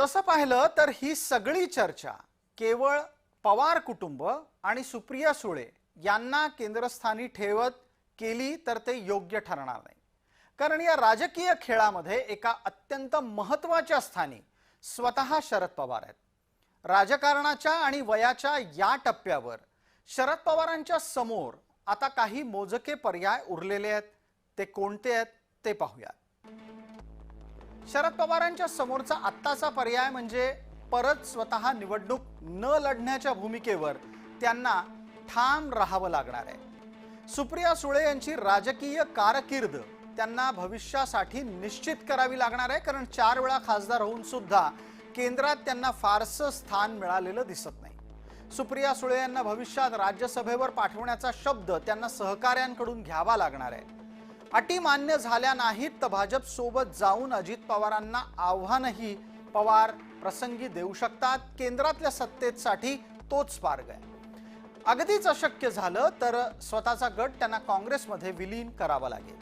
तसं पाहिलं तर ही सगळी चर्चा केवळ पवार कुटुंब आणि सुप्रिया सुळे यांना केंद्रस्थानी ठेवत केली तर ते योग्य ठरणार नाही. कारण या राजकीय खेळामध्ये एका अत्यंत महत्त्वाच्या स्थानी स्वतः शरद पवार आहेत. राजकारणाच्या आणि वयाच्या या टप्प्यावर शरद पवारांच्या समोर आता काही मोजके पर्याय उरलेले आहेत. ते कोणते आहेत ते पाहूयात. शरद पवारांच्या समोरचा आत्ताचा पर्याय म्हणजे परत स्वतः निवडणूक न लढण्याच्या भूमिकेवर त्यांना ठाम राहावं लागणार आहे. सुप्रिया सुळे यांची राजकीय कारकीर्द त्यांना भविष्यासाठी निश्चित करावी लागणार आहे कारण चार वेळा खासदार होऊन सुद्धा केंद्रात त्यांना फारसं स्थान मिळालेलं दिसत नाही. सुप्रिया सुळे यांना भविष्यात राज्यसभेवर पाठवण्याचा शब्द त्यांना सहकाऱ्यांकडून घ्यावा लागणार आहे. अटी मान्य झाल्या नाहीत तर भाजप सोबत जाऊन अजित पवारांना आव्हानही पवार प्रसंगी देऊ शकतात. केंद्रातल्या सत्तेसाठी तोच मार्ग आहे. अगदीच अशक्य झालं तर स्वतःचा गट त्यांना काँग्रेसमध्ये विलीन करावा लागेल.